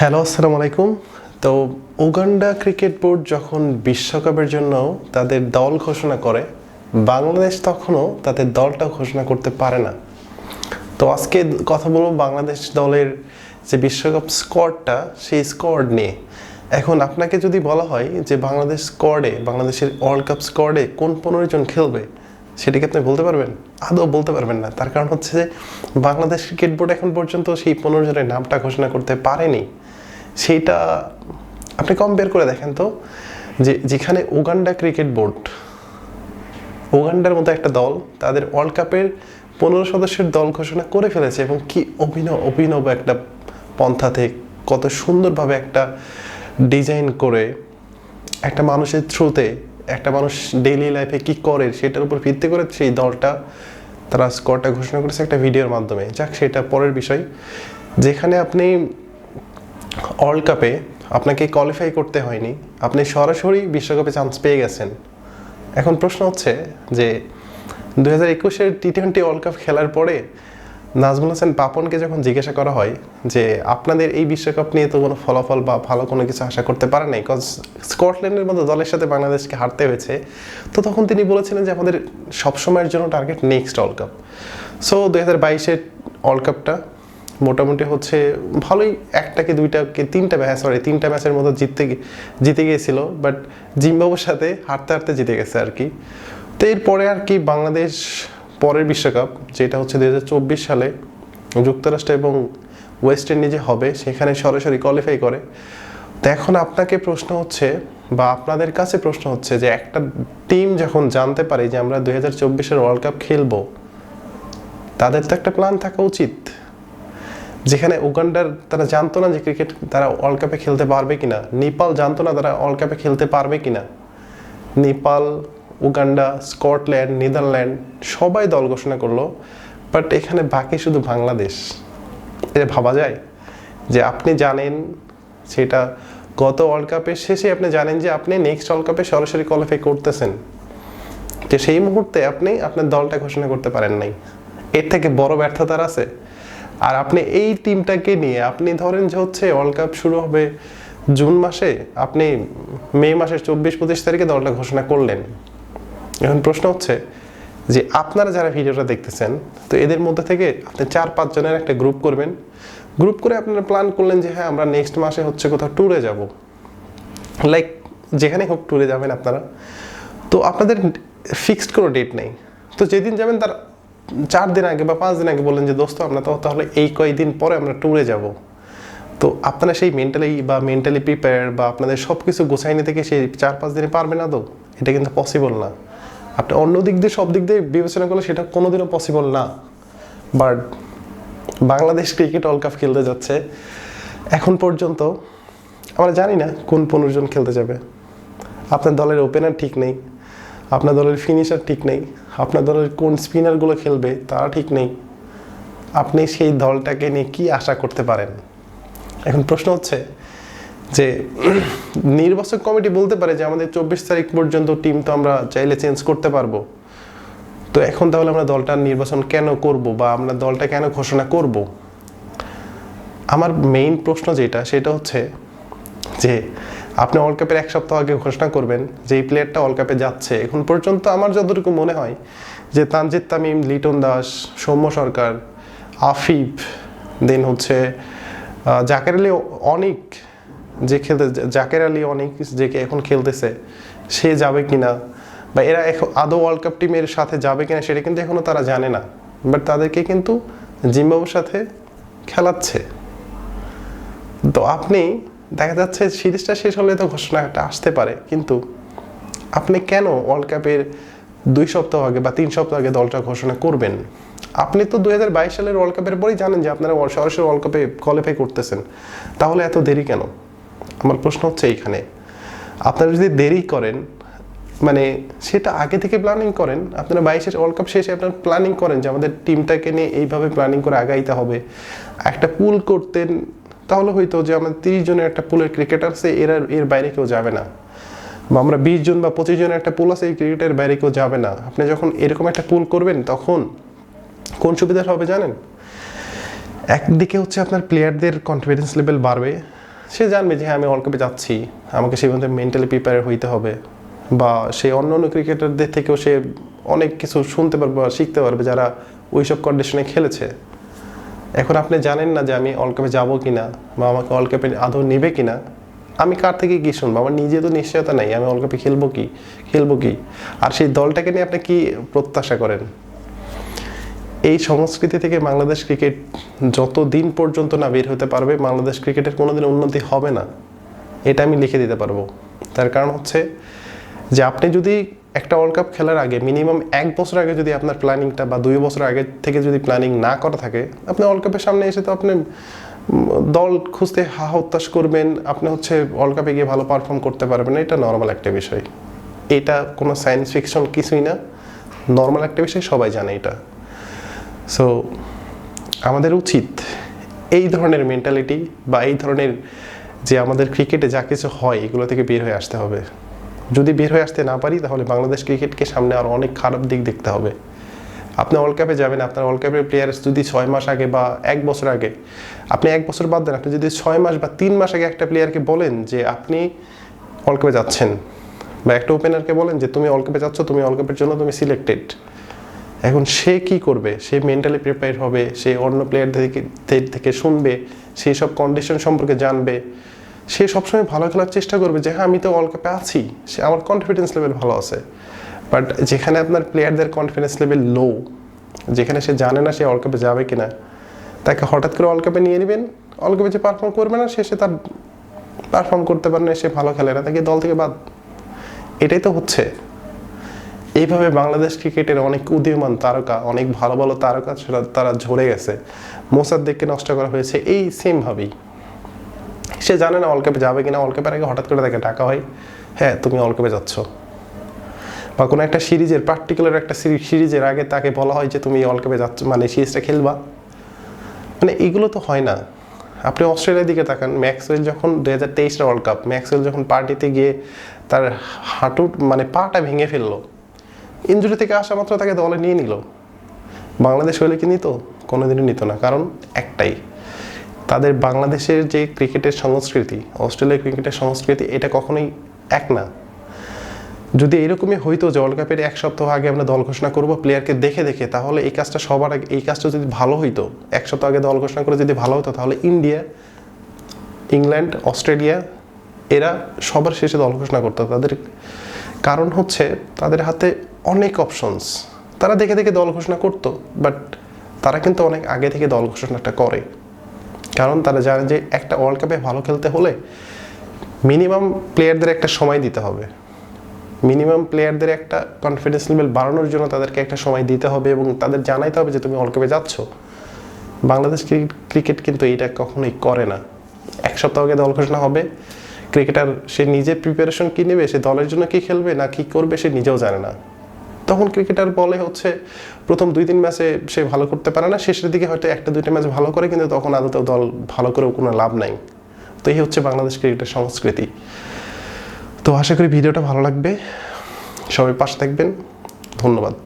Hello আসসালামু আলাইকুম তো উগান্ডা ক্রিকেট বোর্ড যখন বিশ্বকাপের জন্য তাদের দল ঘোষণা করে, বাংলাদেশ তখনও তাদের দলটা ঘোষণা করতে পারে না। তো আজকে কথা বলব বাংলাদেশ দলের যে বিশ্বকাপ স্কোয়াডটা, সেই স্কোয়াড নিয়ে। এখন আপনাকে যদি বলা হয় যে বাংলাদেশ স্কোয়াডে, বাংলাদেশের ওয়ার্ল্ড কাপ স্কোয়াডে কোন পনেরো জন খেলবে, সেটা কি আপনি বলতে পারবেন? আদৌ বলতে পারবেন না। তার কারণ হচ্ছে যে বাংলাদেশ ক্রিকেট বোর্ড এখন পর্যন্ত সেই পনেরো জনের নামটা ঘোষণা করতে পারেনি। সেইটা আপনি কম্পেয়ার করে দেখেন তো, যে যেখানে উগান্ডা ক্রিকেট বোর্ড, উগান্ডার মতো একটা দল তাদের ওয়ার্ল্ড কাপের পনেরো সদস্যের দল ঘোষণা করে ফেলেছে এবং কি অভিনব অভিনব একটা পন্থাতে কত সুন্দরভাবে একটা ডিজাইন করে একটা মানুষের থ্রুতে একটা মানুষ ডেইলি লাইফে কি করে সেটার উপর ভিত্তি করে সেই দলটা, তারা স্কোরটা ঘোষণা করেছে একটা ভিডিওর মাধ্যমে। যাক, সেটা পরের বিষয়। যেখানে আপনি ওয়ার্ল্ড কাপে আপনাকে কোয়ালিফাই করতে হয়নি। আপনি সরাসরি বিশ্বকাপে চান্স পেয়ে গেছেন। এখন প্রশ্ন হচ্ছে যে দু হাজার একুশের টি টোয়েন্টি ওয়ার্ল্ড কাপ খেলার পরে নাজমুল হাসান পাপনকে যখন জিজ্ঞাসা করা হয় যে, আপনাদের এই বিশ্বকাপ নিয়ে তো কোনো ফলাফল বা ভালো কোনো কিছু আশা করতে পারে নাই বিকজ স্কটল্যান্ডের মতো দলের সাথে বাংলাদেশকে হারতে হয়েছে, তো তখন তিনি বলেছিলেন যে, আমাদের সবসময়ের জন্য target next world cup so দু হাজার বাইশের ওয়ার্ল্ড কাপটা মোটামুটি হচ্ছে ভালোই একটা কি দুইটা কি তিনটা ম্যাচ সরি তিনটা ম্যাচের মতো জিততে জিতে গিয়েছিল বাট জিম্বাবুর সাথে হারতে হারতে জিতে গেছে আর কি। তো এরপরে আর কি বাংলাদেশ পরের বিশ্বকাপ, যেটা হচ্ছে দুই হাজার চব্বিশ সালে যুক্তরাষ্ট্র এবং ওয়েস্ট ইন্ডিজে হবে, সেখানে সরাসরি কোয়ালিফাই করে। তো এখন আপনাকে প্রশ্ন হচ্ছে, বা আপনাদের কাছে প্রশ্ন হচ্ছে যে একটা টিম যখন জানতে পারে যে আমরা দু হাজার চব্বিশের ওয়ার্ল্ড কাপ খেলব, তাদের তো একটা প্ল্যান থাকা উচিত। যেখানে উগান্ডার তারা জানতো না যে ক্রিকেট তারা ওয়ার্ল্ড কাপে খেলতে পারবে কিনা। নেপাল জানতো না তারা ওয়ার্ল্ড কাপে খেলতে পারবে কিনা। নেপাল, উগান্ডা, স্কটল্যান্ড, নেদারল্যান্ড সবাই দল ঘোষণা করল বাট এখানে বাকি শুধু বাংলাদেশ। এটা ভাবা যায় যে আপনি জানেন সেটা গত ওয়ার্ল্ড কাপের শেষে আপনি জানেন যে আপনি নেক্সট ওয়ার্ল্ড কাপে সরাসরি কোয়ালিফাই করতেছেন। যে সেই মুহূর্তে আপনি আপনার দলটা ঘোষণা করতে পারেন নাই। এর থেকে বড় ব্যর্থতার আছে আর আপনি এই টিমটাকে নিয়ে, আপনি ধরেন যে হচ্ছে ওয়ার্ল্ড কাপ শুরু হবে জুন মাসে, আপনি মে মাসের চব্বিশ পঁচিশ তারিখে দলটা ঘোষণা করলেন। এখন প্রশ্ন হচ্ছে যে আপনারা যারা ভিডিওটা দেখতেছেন, তো এদের মধ্যে থেকে আপনি চার পাঁচ জনের একটা গ্রুপ করবেন। গ্রুপ করে আপনারা প্ল্যান করলেন যে হ্যাঁ আমরা নেক্সট মাসে হচ্ছে কোথাও ট্যুরে যাব। লাইক যেখানে হোক ট্যুরে যাবেন আপনারা। তো আপনাদের ফিক্সড কোনো ডেট নেই। তো যেদিন যাবেন তার চার দিন আগে বা পাঁচ দিন আগে বললেন যে, দোস্ত, আমরা তো তাহলে এই কয়েকদিন পরে আমরা ট্যুরে যাব। তো আপনারা সেই মেন্টালি বা মেন্টালি প্রিপেয়ার বা আপনাদের সব কিছু গোছাই নিতে কি সেই চার পাঁচ দিনে পারবে না তো? এটা কিন্তু পসিবল না। আপনি অন্য দিক দিয়ে, সব দিক দিয়ে বিবেচনা করলে সেটা কোনোদিনও পসিবল না। But Bangladesh cricket world cup খেলতে যাচ্ছে। এখন পর্যন্ত আমরা জানি না কোন পনেরো জন খেলতে যাবে। আপনার দলের ওপেনার ঠিক নেই। আপনার দলের ফিনিশার ঠিক নেই। আপনার দলের কোন স্পিনারগুলো খেলবে তারা ঠিক নেই। আপনি সেই দলটাকে নিয়ে কি আশা করতে পারেন? এখন প্রশ্ন হচ্ছে যে নির্বাচক কমিটি বলতে পারে যে আমাদের চব্বিশ তারিখ পর্যন্ত টিম তো আমরা চাইলে চেঞ্জ করতে পারব। তো এখন তাহলে আমরা দলটার নির্বাচন কেন করব বা আমরা দলটা কেন ঘোষণা করব? আমার মেইন প্রশ্ন যেটা, সেটা হচ্ছে যে আপনি ওয়ার্ল্ড কাপের এক সপ্তাহ আগে ঘোষণা করবেন যে এই প্লেয়ারটা ওয়ার্ল্ড কাপে যাচ্ছে। এখন পর্যন্ত আমার যতটুকু মনে হয় যে তানজিদ তামিম, লিটন দাস, সৌম্য সরকার, আফিফ দেন হচ্ছে জাকের আলী অনেক যে খেলতে, জাকের আলী অনেক যে কে এখন খেলতেছে, সে যাবে কিনা বা এরা এখন আদৌ ওয়ার্ল্ড কাপ টিমের সাথে যাবে কিনা সেটা কিন্তু এখনও তারা জানে না। বাট তাদেরকে কিন্তু জিম্বাবুর সাথে খেলাচ্ছে। তো আপনি দেখা যাচ্ছে সিরিজটা শেষ হলে তো ঘোষণাটা আসতে পারে, কিন্তু আপনি কেন ওয়ার্ল্ড কাপের দুই সপ্তাহ আগে বা তিন সপ্তাহ আগে দলটা ঘোষণা করবেন? আপনি তো দুই হাজার বাইশ সালের ওয়ার্ল্ড কাপের পরেই জানেন যে আপনারা সরাসরি ওয়ার্ল্ড কাপে কোয়ালিফাই করতেছেন। তাহলে এত দেরি কেন? আমার প্রশ্ন হচ্ছে এইখানে, আপনারা যদি দেরি করেন মানে সেটা আগে থেকে প্ল্যানিং করেন, আপনারা বাইশের ওয়ার্ল্ড কাপ শেষে আপনারা প্ল্যানিং করেন যে আমাদের টিমটাকে নিয়ে এইভাবে প্ল্যানিং করে আগাইতে হবে। একটা পুল করতেন তাহলে হয়তো যে আমাদের তিরিশ জনের একটা পুলের ক্রিকেটার আছে, এরা এর বাইরে কেউ যাবে না। বা আমরা বিশ জন বা পঁচিশ জনের একটা পুল আছে, এই ক্রিকেটের বাইরে কেউ যাবে না। আপনি যখন এরকম একটা পুল করবেন, তখন কোন সুবিধা হবে জানেন? একদিকে হচ্ছে আপনার প্লেয়ারদের কনফিডেন্স লেভেল বাড়বে। সে জানবে যে হ্যাঁ আমি ওয়ার্ল্ড কাপে যাচ্ছি। আমাকে সেই মধ্যে মেন্টালি প্রিপেয়ার হইতে হবে। বা সে অন্য অন্য ক্রিকেটারদের থেকেও সে অনেক কিছু শুনতে পারবে বা শিখতে পারবে যারা ওইসব কন্ডিশনে খেলেছে। এখন আপনি জানেন না যে আমি কাপে যাব কিনা, বা আমাকে কাপে আদৌ নেবে কিনা? আমি কার থেকে কী শুনব? আমার নিজে তো নিশ্চয়তা নাই, আমি কাপে খেলব কি? খেলব কি? আর সেই দলটাকে নিয়ে আপনি কি প্রত্যাশা করেন? এই সংস্কৃতি থেকে বাংলাদেশ ক্রিকেট যত দিন পর্যন্ত না বের হতে পারবে, বাংলাদেশ ক্রিকেটের কোনোদিন উন্নতি হবে না। এটা আমি লিখে দিতে পারব। তার কারণ হচ্ছে যে আপনি যদি একটা ওয়ার্ল্ড কাপ খেলার আগে মিনিমাম এক বছর আগে যদি আপনার প্ল্যানিংটা বা দুই বছর আগে থেকে যদি প্ল্যানিং না করা থাকে, আপনি ওয়ার্ল্ড কাপের সামনে এসে তো আপনি দল খুঁজতে হা, হতাশ করবেন, আপনি হচ্ছে ওয়ার্ল্ড কাপে গিয়ে ভালো পারফর্ম করতে পারবেন, এটা নর্মাল একটা বিষয়। এটা কোনো সায়েন্স ফিকশন কিছুই না নর্মাল একটা বিষয়, সবাই জানে এটা। সো আমাদের উচিত এই ধরনের মেন্টালিটি বা এই ধরনের যে আমাদের ক্রিকেটে যা কিছু হয়, এগুলো থেকে বের হয়ে আসতে হবে। যদি বের হয়ে আসতে না পারি, তাহলে বাংলাদেশ ক্রিকেটকে সামনে আরও অনেক খারাপ দিক দেখতে হবে। আপনি ওয়ার্ল্ড কাপে যাবেন, আপনার ওয়ার্ল্ড কাপের প্লেয়ার যদি ছয় মাস আগে বা এক বছর আগে, আপনি এক বছর বাদ দেন, আপনি যদি ছয় মাস বা তিন মাস আগে একটা প্লেয়ারকে বলেন যে, আপনি ওয়ার্ল্ড কাপে যাচ্ছেন, বা একটা ওপেনারকে বলেন যে, তুমি ওয়ার্ল্ড কাপে যাচ্ছ, তুমি ওয়ার্ল্ড কাপের জন্য তুমি সিলেক্টেড এখন সে কি করবে? সে মেন্টালি প্রিপেয়ার হবে, সে অন্য প্লেয়ারদের থেকে থেকে শুনবে সেই সব কন্ডিশন সম্পর্কে জানবে। সে সবসময় ভালো খেলার চেষ্টা করবে, যে হ্যাঁ আমি তো ওয়ার্ল্ড কাপে আছি, সে আমার কনফিডেন্স লেভেল ভালো আছে। বাট যেখানে আপনার প্লেয়ারদের কনফিডেন্স লেভেল লো যেখানে সে জানে না সে ওয়ার্ল্ড কাপে যাবে কি না তাকে হঠাৎ করে ওয়ার্ল্ড কাপে নিয়ে নেবেন ওয়ার্ল্ড কাপে যে পারফর্ম করবে না, সে সে তার পারফর্ম করতে পারে না সে ভালো খেলে না, তাকে দল থেকে বাদ। এটাই তো হচ্ছে। এইভাবে বাংলাদেশ ক্রিকেটের অনেক উদীয়মান তারকা, অনেক ভালো ভালো তারকা সেটা তারা ঝরে গেছে। মোসাদ্দেককে নষ্ট করা হয়েছে, এই সেমভাবেই সে জানে না ওয়ার্ল্ড কাপে যাবে কিনা। ওয়ার্ল্ড কাপের আগে হঠাৎ করে তাকে ডাকা হয় হ্যাঁ তুমি ওয়ার্ল্ড যাচ্ছ। বা কোনো একটা সিরিজের পার্টিকুলার একটা সিরিজের আগে তাকে বলা হয় যে, তুমি ওয়ার্ল্ড যাচ্ছ মানে সিরিজটা খেলবা। মানে এগুলো তো হয় না। আপনি অস্ট্রেলিয়ার দিকে তাকান, ম্যাক্সওয়েল যখন দু হাজার তেইশটা ওয়ার্ল্ড কাপ ম্যাক্সওয়েল যখন পার্টিতে গিয়ে তার হাঁটু মানে পাটা ভেঙে ফেলল ইঞ্জুরি থেকে আসা মাত্র তাকে দলে নিয়ে নিল। বাংলাদেশ হইলে কি নিত? কোনোদিনই নিত না, কারণ একটাই। তাদের বাংলাদেশের যে ক্রিকেটের সংস্কৃতি, অস্ট্রেলিয়ার ক্রিকেটের সংস্কৃতি, এটা কখনোই এক না। যদি এরকমই হইতো যে ওয়ার্ল্ড কাপের এক সপ্তাহ আগে আমরা দল ঘোষণা করব প্লেয়ারকে দেখে দেখে, তাহলে এই কাজটা সবার আগে, এই কাজটা যদি ভালো হইতো, এক সপ্তাহ আগে দল ঘোষণা করে যদি ভালো হতো তাহলে ইন্ডিয়া ইংল্যান্ড অস্ট্রেলিয়া এরা সবার শেষে দল ঘোষণা করতো। তাদের কারণ হচ্ছে তাদের হাতে অনেক অপশনস তারা দেখে দেখে দল ঘোষণা করতো বাট তারা কিন্তু অনেক আগে থেকে দল ঘোষণাটা করে। কারণ তারা জানে যে একটা ওয়ার্ল্ড কাপে ভালো খেলতে হলে মিনিমাম প্লেয়ারদের একটা সময় দিতে হবে। মিনিমাম প্লেয়ারদের একটা কনফিডেন্স লেভেল বাড়ানোর জন্য তাদেরকে একটা সময় দিতে হবে এবং তাদের জানাইতে হবে যে তুমি ওয়ার্ল্ড কাপে যাচ্ছ। বাংলাদেশ ক্রিকেট কিন্তু এটা কখনোই করে না। এক সপ্তাহ আগে দল ঘোষণা হবে। ক্রিকেটার সে নিজে প্রিপারেশন কী নেবে, সে দলের জন্য কী খেলবে, না কী করবে, সে নিজেও জানে না। তখন ক্রিকেটার বলে হচ্ছে প্রথম দুই তিন ম্যাচে সে ভালো করতে পারে না, শেষের দিকে হয়তো একটা দুইটা ম্যাচ ভালো করে, কিন্তু তখন আদতেও দল ভালো করেও কোনো লাভ নাই। তো এই হচ্ছে বাংলাদেশ ক্রিকেটের সংস্কৃতি। তো আশা করি ভিডিওটা ভালো লাগবে। সবাই পাশে থাকবেন। ধন্যবাদ।